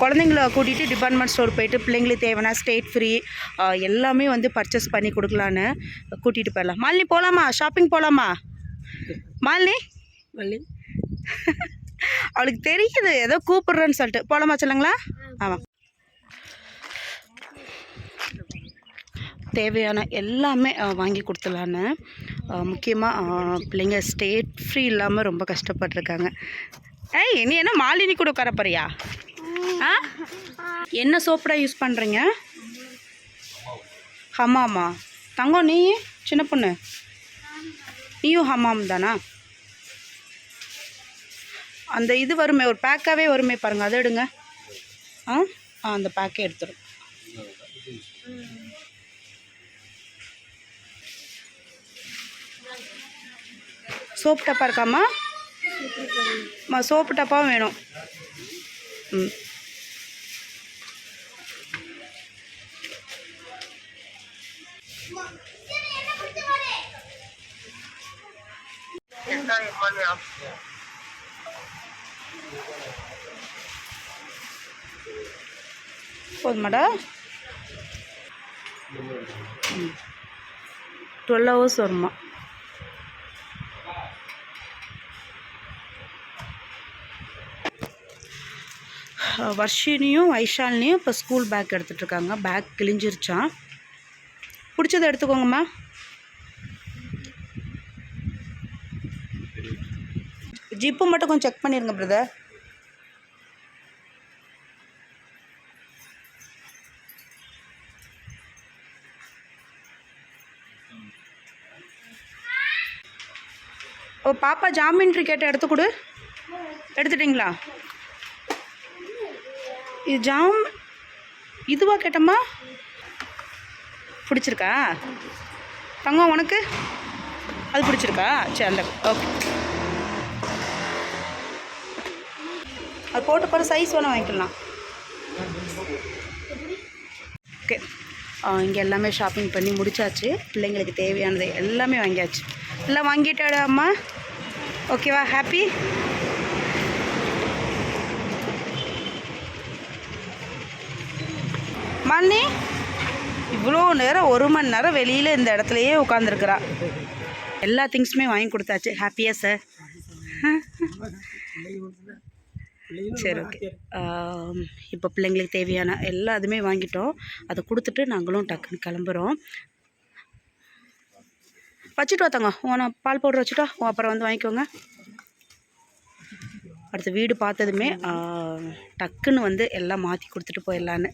குழந்தைங்கள கூட்டிகிட்டு department store போயிட்டு பிள்ளைங்களுக்கு தேவையான ஸ்டேட் ஃப்ரீ எல்லாமே வந்து பர்ச்சேஸ் பண்ணி கொடுக்கலான்னு கூட்டிகிட்டு போயிடலாம். மாலினி போகலாமா ஷாப்பிங் போகலாமா மாலினி? மல்லி அவளுக்கு தெரியுது ஏதோ கூப்பிடுறேன்னு சொல்லிட்டு. போகலாமா சொல்லுங்களா? ஆமாம் தேவையான எல்லாமே வாங்கி கொடுத்துலான்னு முக்கியமாக பிள்ளைங்க ஸ்டேட் ஃப்ரீ இல்லாமல் ரொம்ப கஷ்டப்பட்டிருக்காங்க. ஏய் நீ என்ன மாலினி கூட உட்கார போறியா? ஆ? என்ன சோப்புடா யூஸ் பண்ணுறீங்க ஹமாமா. தங்கம் நீ? சின்ன பொண்ணு. நீயும் ஹமாம் தானா? அந்த இது வருமே ஒரு பேக்காகவே வருமே பாருங்கள் அதை எடுங்க. ஆ? ஆ அந்த பேக்கே எடுத்துரும். சோப்பு டப்பா இருக்காம்மா? அம்மா சோப்பு டப்பாவும் வேணும். ம். போதுமாடா. டுவெல் ஹவர்ஸ் வருமா? வர்ஷினியும் வைஷாலினியும் இப்போ ஸ்கூல் பேக் எடுத்துகிட்டு இருக்காங்க பேக் கிழிஞ்சிருச்சான் பிடிச்சதை எடுத்துக்கோங்கம்மா ஜிப்பு மட்டும் கொஞ்சம் செக் பண்ணிடுங்க பிரதர் ஓ பாப்பா ஜாமீன் கேட்ட எடுத்து கொடு. எடுத்துட்டிங்களா? இது ஜாம் இதுவா கேட்டம்மா? பிடிச்சிருக்கா? தங்கம் உனக்கு? அது பிடிச்சிருக்கா? சரி அந்த ஓகே அது போட்டு பாரு சைஸ் வேணால் வாங்கிக்கலாம். ஓகே இங்கே எல்லாமே ஷாப்பிங் பண்ணி முடிச்சாச்சு. பிள்ளைங்களுக்கு தேவையானது எல்லாமே வாங்கியாச்சு. எல்லாம் வாங்கிட்டாடா அம்மா? ஓகேவா ஹாப்பி மண்ணி இவ்வளோ நேரம் ஒரு மணி நேரம் வெளியில் இந்த இடத்துலையே உட்காந்துருக்குறா எல்லா திங்ஸுமே வாங்கி கொடுத்தாச்சு. ஹாப்பியா சார் சரி ஓகே இப்போ பிள்ளைங்களுக்கு தேவையான எல்லா இதுவுமே வாங்கிட்டோம். அதை கொடுத்துட்டு நாங்களும் டக்குன்னு கிளம்புறோம். வச்சுட்டு வாத்தங்க உன பால் பவுடர் வச்சுட்டா அப்புறம் வந்து வாங்கிக்கோங்க. அடுத்த வீடு பார்த்ததுமே டக்குன்னு வந்து எல்லாம் மாற்றி கொடுத்துட்டு போயிடலான்னு.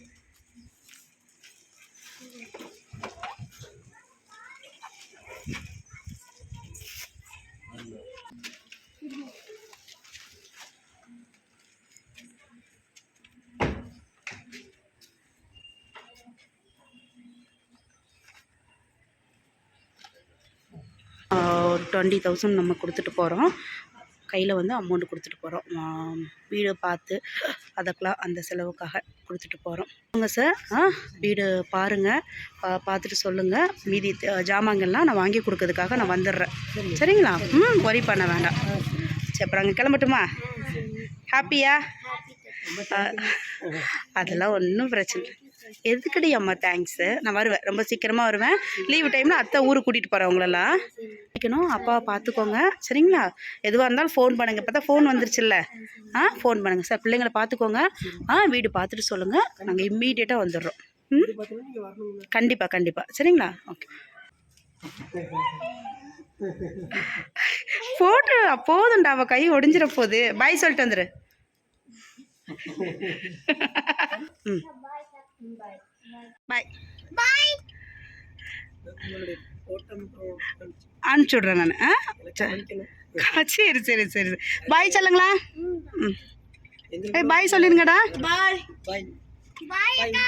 ஒரு டுவெண்ட்டி தௌசண்ட் நம்ம கொடுத்துட்டு போகிறோம் கையில் வந்து அமௌண்ட் கொடுத்துட்டு போகிறோம் வீடு பார்த்து அதுக்கெலாம் அந்த செலவுக்காக கொடுத்துட்டு போகிறோம் வாங்க சார் ஆ வீடு பாருங்கள் பா பார்த்துட்டு சொல்லுங்கள் மீதி ஜாமான்கள்லாம் நான் வாங்கி கொடுக்கறதுக்காக நான் வந்துடுறேன். சரிங்களா? ம் ஒரி பண்ண வேண்டாம். சரி அப்புறம் அங்கே கிளம்பட்டுமா? ஹாப்பியா அதெல்லாம் ஒன்றும் பிரச்சனை இல்லை. எதுக்கடி அம்மா தேங்க்ஸு நான் வருவேன். ரொம்ப சீக்கிரமாக வருவேன். லீவு டைமில் அத்தை ஊருக்கு கூட்டிகிட்டு போகிறேன் உங்களெல்லாம். வைக்கணும். அப்பாவை பார்த்துக்கோங்க. சரிங்களா? எதுவாக இருந்தாலும் ஃபோன் பண்ணுங்கள் இப்போ தான் ஃபோன் வந்துருச்சுல்ல. ஆ ஃபோன் பண்ணுங்கள் சார் பிள்ளைங்களை பார்த்துக்கோங்க. ஆ வீடு பார்த்துட்டு சொல்லுங்கள் நாங்கள் இம்மீடியட்டாக வந்துடுறோம். ம்? கண்டிப்பாக கண்டிப்பாக சரிங்களா? ஓகே போட்டு போதும்டா. அவள் கை ஒடிஞ்சிட போகுது பாய் சொல்லிட்டு வந்துரு. ம். பாய் அனுப்பிச்சி விட்றேன் நான். ஆ? சரி சரி சரி. பாய் சொல்லுங்களா? ஏய் பாய் சொல்லிருங்கடா பாய் Bye, Akka.